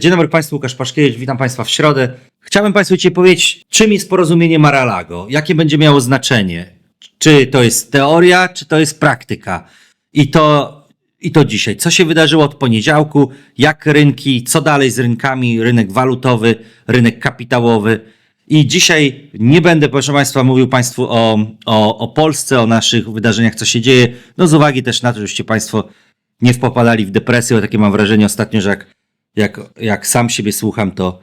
Dzień dobry Państwu, Łukasz Paszkiewicz, witam Państwa w środę. Chciałbym Państwu dzisiaj powiedzieć, czym jest porozumienie Mar-a-Lago, jakie będzie miało znaczenie, czy to jest teoria, czy to jest praktyka. I to, I to dzisiaj. Co się wydarzyło od poniedziałku, jak rynki, co dalej z rynkami, rynek walutowy, rynek kapitałowy. I dzisiaj nie będę, proszę Państwa, mówił Państwu o, o, o Polsce, o naszych wydarzeniach, co się dzieje. No z uwagi też na to, żebyście Państwo nie wpopadali w depresję, bo takie mam wrażenie ostatnio, że jak, jak, jak sam siebie słucham, to,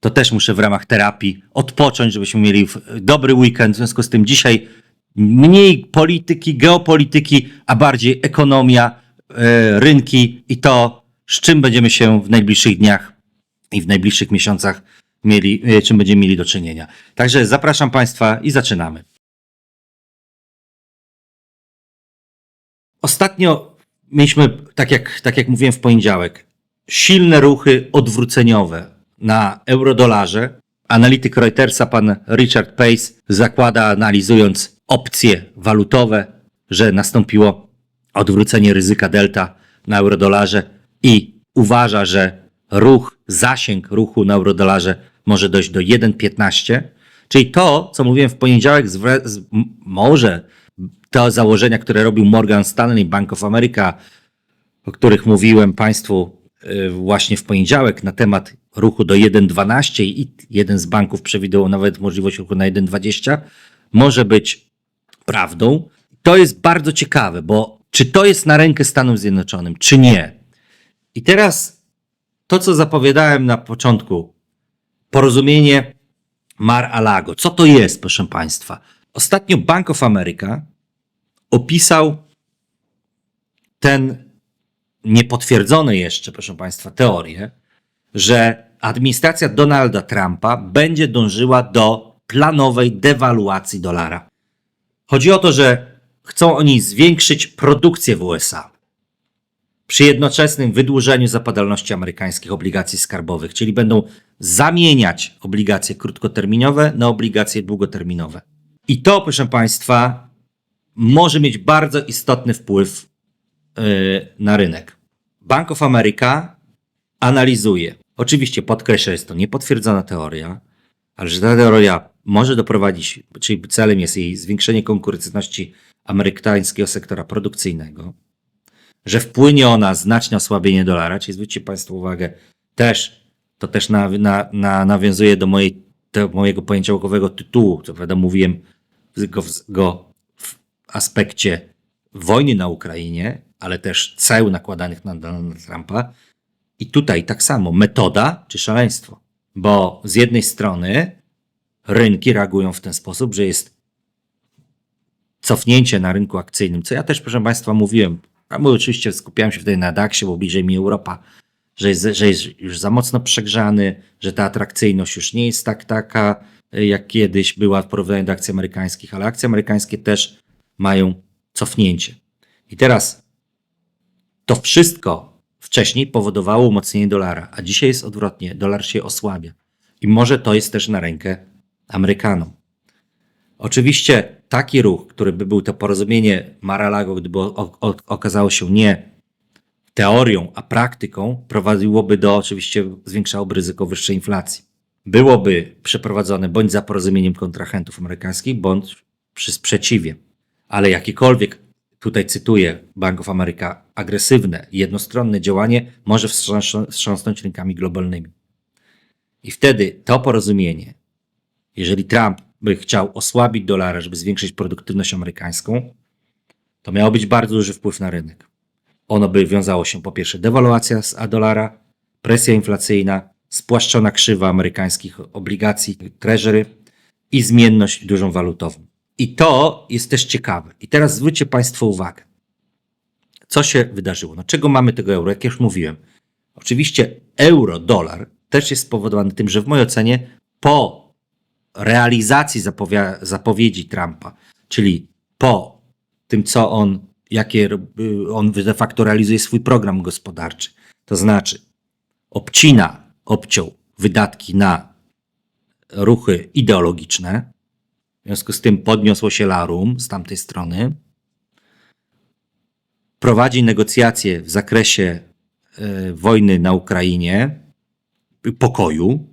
to też muszę w ramach terapii odpocząć, żebyśmy mieli dobry weekend. W związku z tym dzisiaj mniej polityki, geopolityki, a bardziej ekonomia, e, rynki i to, z czym będziemy się w najbliższych dniach i w najbliższych miesiącach mieli, e, czym będziemy mieli do czynienia. Także zapraszam Państwa i zaczynamy. Ostatnio mieliśmy, tak jak, tak jak mówiłem w poniedziałek, silne ruchy odwróceniowe na eurodolarze. Analityk Reutersa, pan Richard Pace, zakłada, analizując opcje walutowe, że nastąpiło odwrócenie ryzyka delta na eurodolarze i uważa, że ruch, zasięg ruchu na eurodolarze może dojść do 1,15. Czyli to, co mówiłem w poniedziałek, może te założenia, które robił Morgan Stanley, Bank of America, o których mówiłem Państwu właśnie w poniedziałek na temat ruchu do 1,12 i jeden z banków przewidywał nawet możliwość ruchu na 1,20, może być prawdą. To jest bardzo ciekawe, bo czy to jest na rękę Stanom Zjednoczonym, czy nie? I teraz to, co zapowiadałem na początku, porozumienie Mar-a-Lago. Co to jest, proszę Państwa? Ostatnio Bank of America opisał ten niepotwierdzone jeszcze, proszę Państwa, teorię, że administracja Donalda Trumpa będzie dążyła do planowej dewaluacji dolara. Chodzi o to, że chcą oni zwiększyć produkcję w USA przy jednoczesnym wydłużeniu zapadalności amerykańskich obligacji skarbowych, czyli będą zamieniać obligacje krótkoterminowe na obligacje długoterminowe. I to, proszę Państwa, może mieć bardzo istotny wpływ yy, na rynek. Bank of America analizuje. Oczywiście podkreśla, jest to niepotwierdzona teoria, ale że ta teoria może doprowadzić, czyli celem jest jej zwiększenie konkurencyjności amerykańskiego sektora produkcyjnego, że wpłynie ona znacznie osłabienie dolara, czyli zwróćcie Państwo uwagę, też to też na, na, na, nawiązuje do mojej, do mojego poniedziałkowego tytułu, co prawda mówiłem go, go w aspekcie wojny na Ukrainie, ale też ceł nakładanych na Donalda Trumpa. I tutaj tak samo metoda czy szaleństwo, bo z jednej strony rynki reagują w ten sposób, że jest cofnięcie na rynku akcyjnym, co ja też, proszę Państwa, mówiłem. A my oczywiście skupiałem się wtedy na DAX-ie, bo bliżej mi Europa, że jest, że jest już za mocno przegrzany, że ta atrakcyjność już nie jest tak taka, y, jak kiedyś była w porównaniu do akcji amerykańskich, ale akcje amerykańskie też mają cofnięcie. I teraz to wszystko wcześniej powodowało umocnienie dolara, a dzisiaj jest odwrotnie. Dolar się osłabia. I może to jest też na rękę Amerykanom. Oczywiście taki ruch, który by był to porozumienie Mar-a-Lago, gdyby okazało się nie teorią, a praktyką, prowadziłoby do, oczywiście zwiększałoby ryzyko wyższej inflacji. Byłoby przeprowadzone bądź za porozumieniem kontrahentów amerykańskich, bądź przy sprzeciwie. Ale jakiekolwiek, tutaj cytuję Bank of America, agresywne, jednostronne działanie może wstrząs- wstrząsnąć rynkami globalnymi. I wtedy to porozumienie, jeżeli Trump by chciał osłabić dolara, żeby zwiększyć produktywność amerykańską, to miało być bardzo duży wpływ na rynek. Ono by wiązało się po pierwsze dewaluacja z dolara, presja inflacyjna, spłaszczona krzywa amerykańskich obligacji, treasury i zmienność dużą walutową. I to jest też ciekawe. I teraz zwróćcie Państwo uwagę. Co się wydarzyło? No czego mamy tego euro? Jak już mówiłem. Oczywiście euro, dolar też jest spowodowany tym, że w mojej ocenie po realizacji zapowiedzi Trumpa, czyli po tym, co on, jakie y, on de facto realizuje swój program gospodarczy, to znaczy obcina, obciął wydatki na ruchy ideologiczne, w związku z tym podniosło się larum z tamtej strony, prowadzi negocjacje w zakresie y, wojny na Ukrainie, pokoju,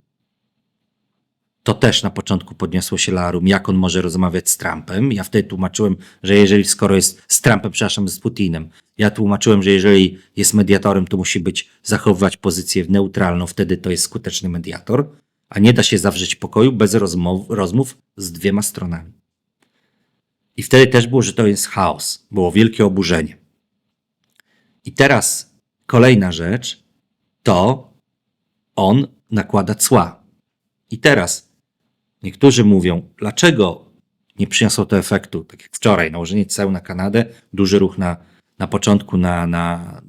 to też na początku podniosło się larum, jak on może rozmawiać z Trumpem. Ja wtedy tłumaczyłem, że jeżeli skoro jest z Trumpem, przepraszam, z Putinem, ja tłumaczyłem, że jeżeli jest mediatorem, to musi być zachowywać pozycję neutralną, wtedy to jest skuteczny mediator, a nie da się zawrzeć pokoju bez rozmów, rozmów z dwiema stronami. I wtedy też było, że to jest chaos, było wielkie oburzenie. I teraz kolejna rzecz to on nakłada cła. I teraz niektórzy mówią, dlaczego nie przyniosło to efektu, tak jak wczoraj, nałożenie ceł na Kanadę, duży ruch na, na początku na, na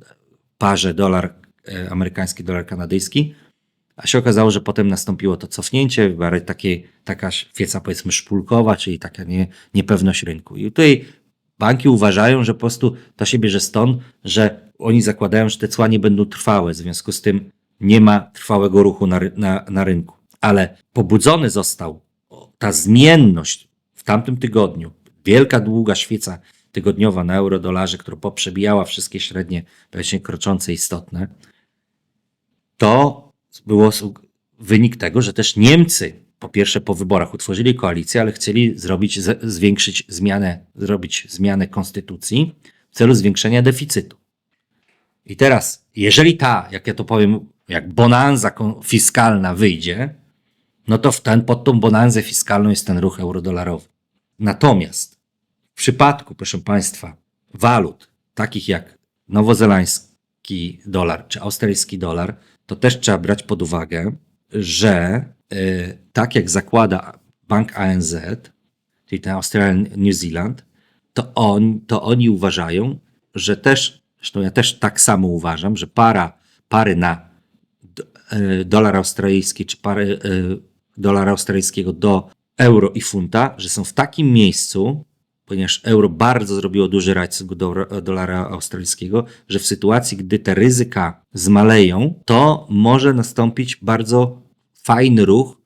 parze dolar e, amerykański, dolar kanadyjski, a się okazało, że potem nastąpiło to cofnięcie, takie, taka świeca powiedzmy szpulkowa, czyli taka nie, niepewność rynku. I tutaj banki uważają, że po prostu to się bierze stąd, że oni zakładają, że te cła nie będą trwałe, w związku z tym nie ma trwałego ruchu na, na, na rynku. Ale pobudzony został ta zmienność w tamtym tygodniu, wielka długa świeca tygodniowa na euro-dolarze, która poprzebijała wszystkie średnie, właśnie kroczące istotne, to było su- wynik tego, że też Niemcy po pierwsze po wyborach utworzyli koalicję, ale chcieli zrobić, zwiększyć zmianę, zrobić zmianę konstytucji w celu zwiększenia deficytu. I teraz, jeżeli ta, jak ja to powiem, jak bonanza fiskalna wyjdzie, no to w ten, pod tą bonanzę fiskalną jest ten ruch eurodolarowy. Natomiast w przypadku, proszę Państwa, walut takich jak nowozelandzki dolar czy australijski dolar, to też trzeba brać pod uwagę, że y, tak jak zakłada bank ANZ, czyli ten Australian New Zealand, to, on, to oni uważają, że też, zresztą ja też tak samo uważam, że para, pary na d- y, dolar australijski czy pary y, dolara australijskiego do euro i funta, że są w takim miejscu, ponieważ euro bardzo zrobiło duży rajs w stosunku do dolara australijskiego, że w sytuacji, gdy te ryzyka zmaleją, to może nastąpić bardzo fajny ruch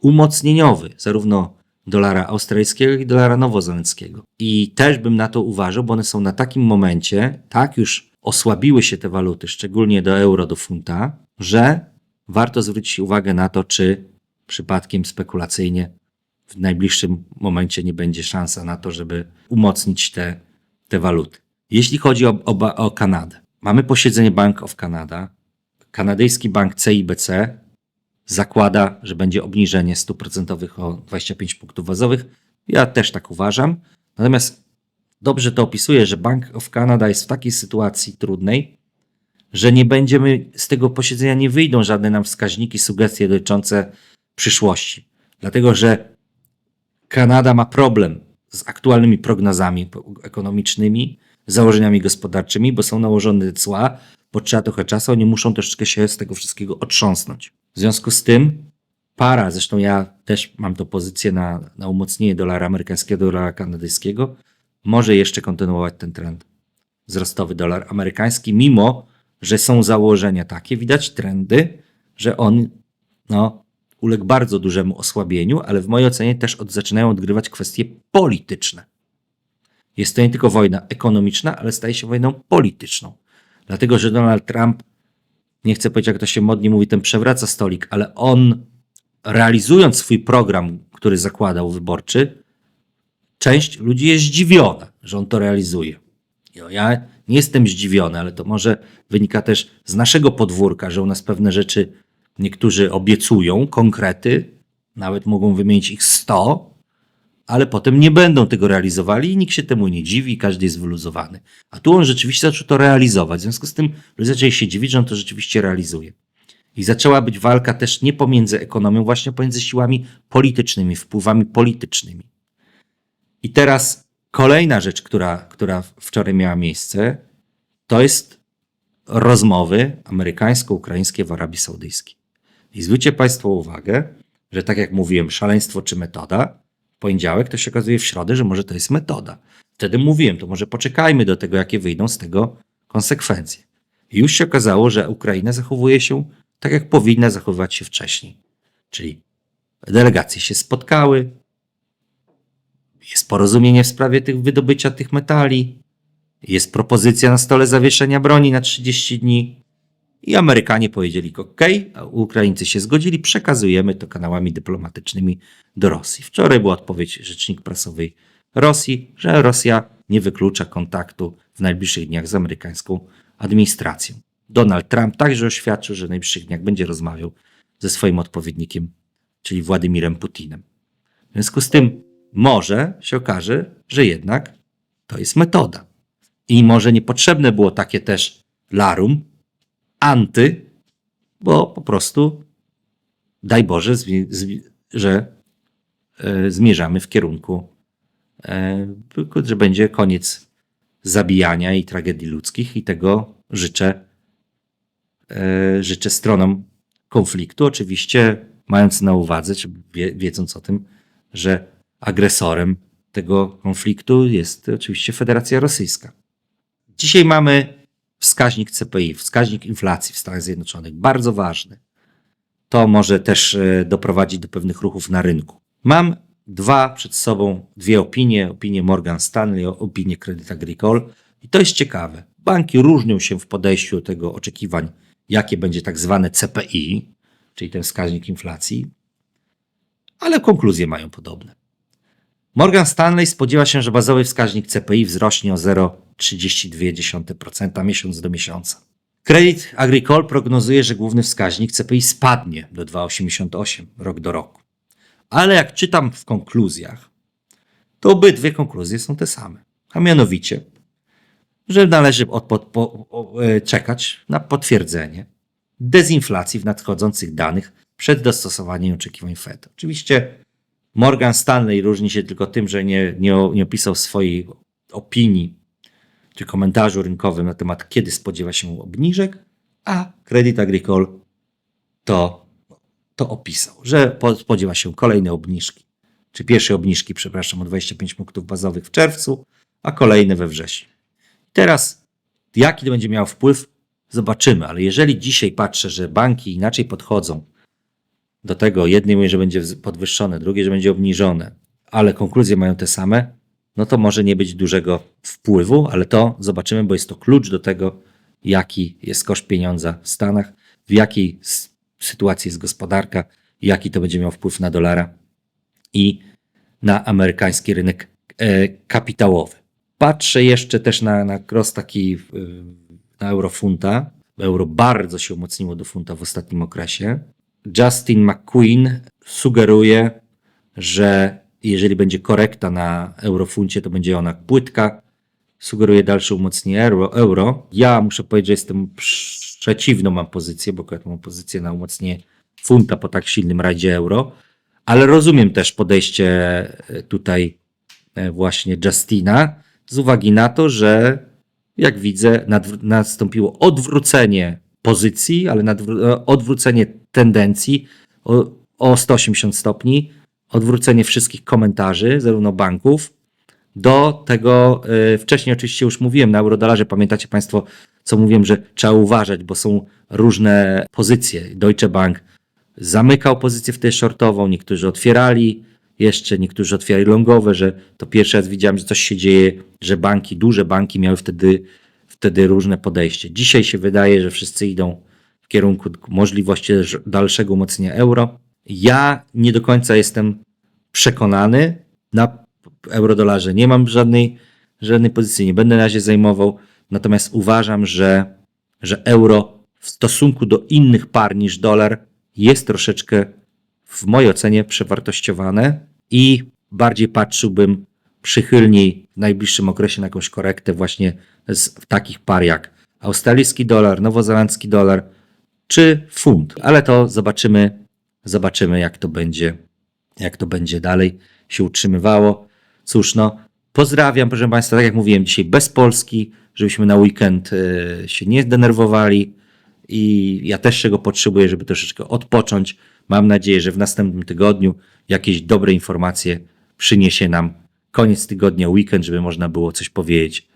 umocnieniowy, zarówno dolara australijskiego, jak i dolara nowozelandzkiego. I też bym na to uważał, bo one są na takim momencie, tak już osłabiły się te waluty, szczególnie do euro, do funta, że warto zwrócić uwagę na to, czy przypadkiem spekulacyjnie w najbliższym momencie nie będzie szansa na to, żeby umocnić te, te waluty. Jeśli chodzi o, o, o Kanadę, mamy posiedzenie Bank of Canada. Kanadyjski bank CIBC zakłada, że będzie obniżenie stóp procentowych o 25 punktów bazowych. Ja też tak uważam. Natomiast dobrze to opisuje, że Bank of Canada jest w takiej sytuacji trudnej, że nie będziemy z tego posiedzenia, nie wyjdą żadne nam wskaźniki, sugestie dotyczące przyszłości. Dlatego, że Kanada ma problem z aktualnymi prognozami ekonomicznymi, założeniami gospodarczymi, bo są nałożone cła, bo trzeba trochę czasu, oni muszą troszeczkę się z tego wszystkiego otrząsnąć. W związku z tym para, zresztą ja też mam to pozycję na, na umocnienie dolara amerykańskiego, dolara kanadyjskiego, może jeszcze kontynuować ten trend wzrostowy dolar amerykański, mimo że są założenia takie, widać trendy, że on no, uległ bardzo dużemu osłabieniu, ale w mojej ocenie też od, zaczynają odgrywać kwestie polityczne. Jest to nie tylko wojna ekonomiczna, ale staje się wojną polityczną. Dlatego, że Donald Trump, nie chcę powiedzieć, jak to się modnie mówi, ten przewraca stolik, ale on realizując swój program, który zakładał wyborczy, część ludzi jest zdziwiona, że on to realizuje. Ja nie jestem zdziwiony, ale to może wynika też z naszego podwórka, że u nas pewne rzeczy niektórzy obiecują, konkrety, nawet mogą wymienić ich 100, ale potem nie będą tego realizowali i nikt się temu nie dziwi, każdy jest wyluzowany. A tu on rzeczywiście zaczął to realizować. W związku z tym ludzie zaczęli się dziwić, że on to rzeczywiście realizuje. I zaczęła być walka też nie pomiędzy ekonomią, właśnie pomiędzy siłami politycznymi, wpływami politycznymi. I teraz kolejna rzecz, która, która wczoraj miała miejsce, to jest rozmowy amerykańsko-ukraińskie w Arabii Saudyjskiej. I zwróćcie Państwo uwagę, że tak jak mówiłem, szaleństwo czy metoda, w poniedziałek to się okazuje w środę, że może to jest metoda. Wtedy mówiłem, to może poczekajmy do tego, jakie wyjdą z tego konsekwencje. I już się okazało, że Ukraina zachowuje się tak, jak powinna zachowywać się wcześniej. Czyli delegacje się spotkały, jest porozumienie w sprawie tych wydobycia tych metali, jest propozycja na stole zawieszenia broni na 30 dni. I Amerykanie powiedzieli OK, a Ukraińcy się zgodzili, przekazujemy to kanałami dyplomatycznymi do Rosji. Wczoraj była odpowiedź rzecznik prasowej Rosji, że Rosja nie wyklucza kontaktu w najbliższych dniach z amerykańską administracją. Donald Trump także oświadczył, że w najbliższych dniach będzie rozmawiał ze swoim odpowiednikiem, czyli Władimirem Putinem. W związku z tym może się okaże, że jednak to jest metoda. I może niepotrzebne było takie też larum, anty, bo po prostu daj Boże, że e, zmierzamy w kierunku, e, że będzie koniec zabijania i tragedii ludzkich i tego życzę, e, życzę stronom konfliktu, oczywiście mając na uwadze, czy wie, wiedząc o tym, że agresorem tego konfliktu jest oczywiście Federacja Rosyjska. Dzisiaj mamy wskaźnik CPI, wskaźnik inflacji w Stanach Zjednoczonych, bardzo ważny. To może też e, doprowadzić do pewnych ruchów na rynku. Mam dwa przed sobą, dwie opinie, opinię Morgan Stanley, opinię Credit Agricole i to jest ciekawe. Banki różnią się w podejściu do tego oczekiwań, jakie będzie tak zwane CPI, czyli ten wskaźnik inflacji, ale konkluzje mają podobne. Morgan Stanley spodziewa się, że bazowy wskaźnik CPI wzrośnie o 0,32% miesiąc do miesiąca. Credit Agricole prognozuje, że główny wskaźnik CPI spadnie do 2,88 rok do roku. Ale jak czytam w konkluzjach, to obydwie konkluzje są te same. A mianowicie, że należy po, o, e, czekać na potwierdzenie dezinflacji w nadchodzących danych przed dostosowaniem oczekiwań Fed. Oczywiście Morgan Stanley różni się tylko tym, że nie, nie, nie opisał swojej opinii czy komentarzu rynkowym na temat, kiedy spodziewa się obniżek, a Credit Agricole to, to opisał, że po- spodziewa się kolejnej obniżki, czy pierwszej obniżki, przepraszam, o 25 punktów bazowych w czerwcu, a kolejne we wrześniu. Teraz, jaki to będzie miał wpływ, zobaczymy, ale jeżeli dzisiaj patrzę, że banki inaczej podchodzą do tego, jednej mówi, że będzie podwyższone, drugie, że będzie obniżone, ale konkluzje mają te same, no to może nie być dużego wpływu, ale to zobaczymy, bo jest to klucz do tego, jaki jest koszt pieniądza w Stanach, w jakiej sytuacji jest gospodarka, jaki to będzie miał wpływ na dolara i na amerykański rynek e, kapitałowy. Patrzę jeszcze też na, na cross taki na eurofunta. Euro bardzo się umocniło do funta w ostatnim okresie. Justin McQueen sugeruje, że jeżeli będzie korekta na eurofuncie, to będzie ona płytka. Sugeruje dalsze umocnienie euro. Ja muszę powiedzieć, że jestem przeciwną mam pozycję, bo akurat mam pozycję na umocnienie funta po tak silnym rajdzie euro, ale rozumiem też podejście e, tutaj e, właśnie Justina z uwagi na to, że jak widzę, nastąpiło odwrócenie pozycji, ale e, odwrócenie tendencji o, o 180 stopni, odwrócenie wszystkich komentarzy, zarówno banków, do tego, y, wcześniej oczywiście już mówiłem na eurodolarze, pamiętacie Państwo, co mówiłem, że trzeba uważać, bo są różne pozycje. Deutsche Bank zamykał pozycję w tej shortową, niektórzy otwierali jeszcze, niektórzy otwierali longowe, że to pierwszy raz widziałem, że coś się dzieje, że banki, duże banki miały wtedy, wtedy różne podejście. Dzisiaj się wydaje, że wszyscy idą w kierunku możliwości dalszego umocnienia euro. Ja nie do końca jestem przekonany na eurodolarze. Nie mam żadnej, żadnej pozycji, nie będę na razie zajmował. Natomiast uważam, że, że euro w stosunku do innych par niż dolar jest troszeczkę w mojej ocenie przewartościowane i bardziej patrzyłbym przychylniej w najbliższym okresie na jakąś korektę właśnie z takich par jak australijski dolar, nowozelandzki dolar czy funt. Ale to zobaczymy, zobaczymy jak to będzie, jak to będzie dalej się utrzymywało. Cóż, no, pozdrawiam, proszę Państwa, tak jak mówiłem, dzisiaj bez Polski, żebyśmy na weekend e, się nie zdenerwowali i ja też czego potrzebuję, żeby troszeczkę odpocząć. Mam nadzieję, że w następnym tygodniu jakieś dobre informacje przyniesie nam koniec tygodnia, weekend, żeby można było coś powiedzieć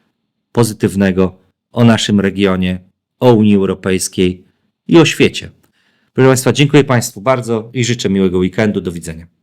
pozytywnego o naszym regionie, o Unii Europejskiej i o świecie. Proszę Państwa, dziękuję Państwu bardzo i życzę miłego weekendu. Do widzenia.